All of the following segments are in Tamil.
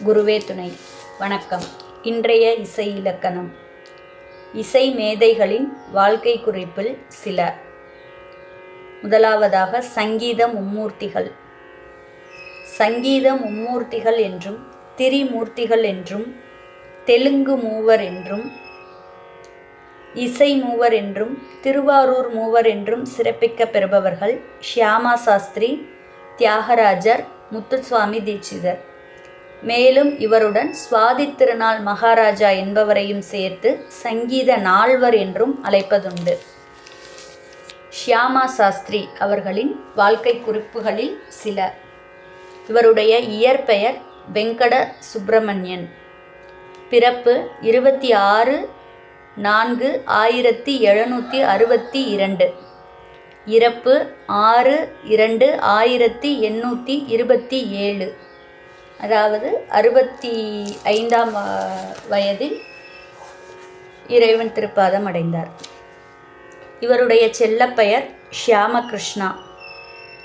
குருவே துணை. வணக்கம். இன்றைய இசை இலக்கணம். இசை மேதைகளின் வாழ்க்கை குறிப்பில் சில. முதலாவதாக சங்கீத மும்மூர்த்திகள். சங்கீத மும்மூர்த்திகள் என்றும் திரிமூர்த்திகள் என்றும் தெலுங்கு மூவர் என்றும் இசை மூவர் என்றும் திருவாரூர் மூவர் என்றும் சிறப்பிக்க பெறுபவர்கள் ஷியாமா சாஸ்திரி தியாகராஜர் முத்துசுவாமி தீட்சிதர். மேலும் இவருடன் சுவாதி திருநாள் மகாராஜா என்பவரையும் சேர்த்து சங்கீத நால்வர் என்றும் அழைப்பதுண்டு. ஷியாமா சாஸ்திரி அவர்களின் வாழ்க்கை குறிப்புகளில் சில. இவருடைய இயற்பெயர் வெங்கட சுப்பிரமணியன் பிறப்பு இருபத்தி ஆறு நான்கு ஆயிரத்தி எழுநூற்றி அறுபத்தி இரண்டு. இறப்பு ஆறு இரண்டு ஆயிரத்தி எண்ணூற்றி இருபத்தி ஏழு. அதாவது அறுபத்தி ஐந்தாம் வயதில் இறைவன் திருப்பாதம் அடைந்தார். இவருடைய செல்லப்பெயர் ஷியாமகிருஷ்ணா.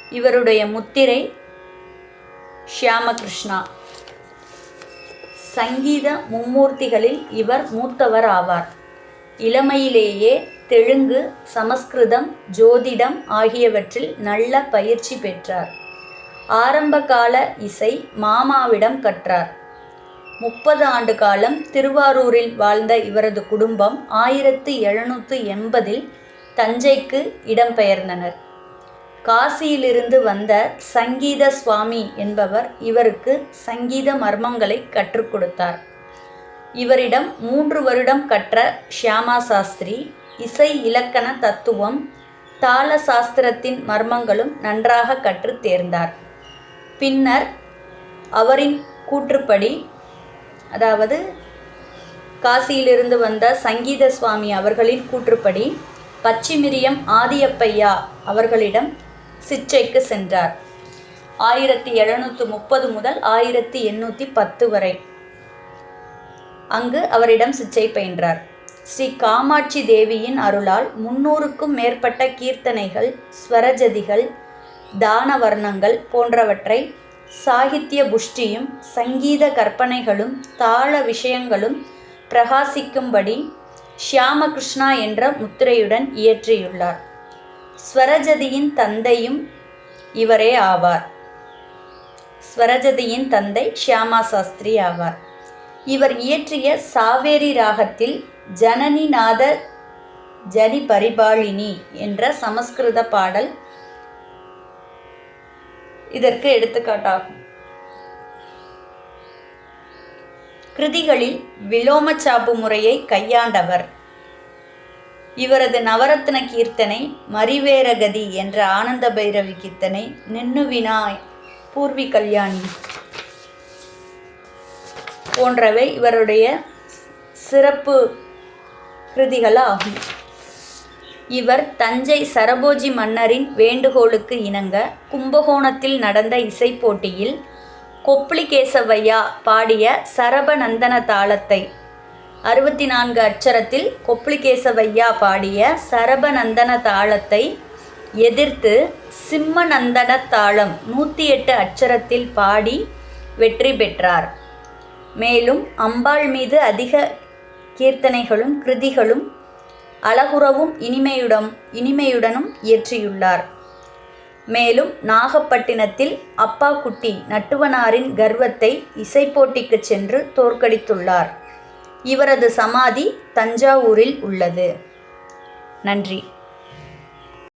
இவருடைய முத்திரை ஷியாமகிருஷ்ணா. சங்கீத மும்மூர்த்திகளில் இவர் மூத்தவர் ஆவார். இளமையிலேயே தெலுங்கு சமஸ்கிருதம் ஜோதிடம் ஆகியவற்றில் நல்ல பயிற்சி பெற்றார். ஆரம்பகால இசை மாமாவிடம் கற்றார். முப்பது ஆண்டு காலம் திருவாரூரில் வாழ்ந்த இவரது குடும்பம் ஆயிரத்து எழுநூற்று எண்பதில் தஞ்சைக்கு இடம்பெயர்ந்தனர். காசியிலிருந்து வந்த சங்கீத சுவாமி என்பவர் இவருக்கு சங்கீத மர்மங்களை கற்றுக் கொடுத்தார். இவரிடம் மூன்று வருடம் கற்ற ஷியாமா சாஸ்திரி இசை இலக்கண தத்துவம் தாள சாஸ்திரத்தின் மர்மங்களும் நன்றாக கற்றுத் தேர்ந்தார். பின்னர் அவரின் கூற்றுப்படி அதாவது காசியிலிருந்து வந்த சங்கீத சுவாமி அவர்களின் கூற்றுப்படி பச்சிமிரியம் ஆதியப்பையா அவர்களிடம் சிச்சைக்கு சென்றார். ஆயிரத்தி எழுநூற்று முப்பது முதல் ஆயிரத்தி எண்ணூற்றி பத்து வரை. அங்கு அவரிடம் சிச்சை பயின்றார். ஸ்ரீ காமாட்சி தேவியின் அருளால் முன்னூறுக்கும் மேற்பட்ட கீர்த்தனைகள் ஸ்வரஜதிகள் தானவர்ணங்கள் போன்றவற்றை சாகித்ய புஷ்டியும் சங்கீத கற்பனைகளும் தாள விஷயங்களும் பிரகாசிக்கும்படி ஷியாமகிருஷ்ணா என்ற முத்திரையுடன் இயற்றியுள்ளார். ஸ்வரஜதியின் தந்தையும் இவரே ஆவார். ஸ்வரஜதியின் தந்தை ஷியாமா சாஸ்திரி ஆவார். இவர் இயற்றிய சாவேரி ராகத்தில் ஜனனிநாத ஜனி பரிபாலினி என்ற சமஸ்கிருத பாடல் இதற்கு எடுத்துக்காட்டாகும். கிருதிகளில் விலோமச்சாப்பு முறையை கையாண்டவர். இவரது நவரத்ன கீர்த்தனை மரிவேரகதி என்ற ஆனந்த பைரவி கீர்த்தனை நின்னுவினாய் பூர்வி கல்யாணி போன்றவை இவருடைய சிறப்பு கிருதிகள் ஆகும் இவர் தஞ்சை சரபோஜி மன்னரின் வேண்டுகோளுக்கு இணங்க கும்பகோணத்தில் நடந்த இசைப் போட்டியில் கொப்ளிகேசவையா பாடிய சரபநந்தன தாளத்தை அறுபத்தி நான்கு அட்சரத்தில் கொப்ளிகேசவையா பாடிய சரபநந்தன தாளத்தை எதிர்த்து சிம்மநந்தன தாளம் நூற்றி எட்டு அட்சரத்தில் பாடி வெற்றி பெற்றார். மேலும் அம்பாள் மீது அதிக கீர்த்தனைகளும் கிருதிகளும் அழகுறவும் இனிமையுடன் இனிமையுடனும் இயற்றியுள்ளார். மேலும் நாகப்பட்டினத்தில் அப்பா குட்டி நட்டுவனாரின் கர்வத்தை இசைப்போட்டிக்கு சென்று தோற்கடித்துள்ளார். இவரது சமாதி தஞ்சாவூரில் உள்ளது. நன்றி.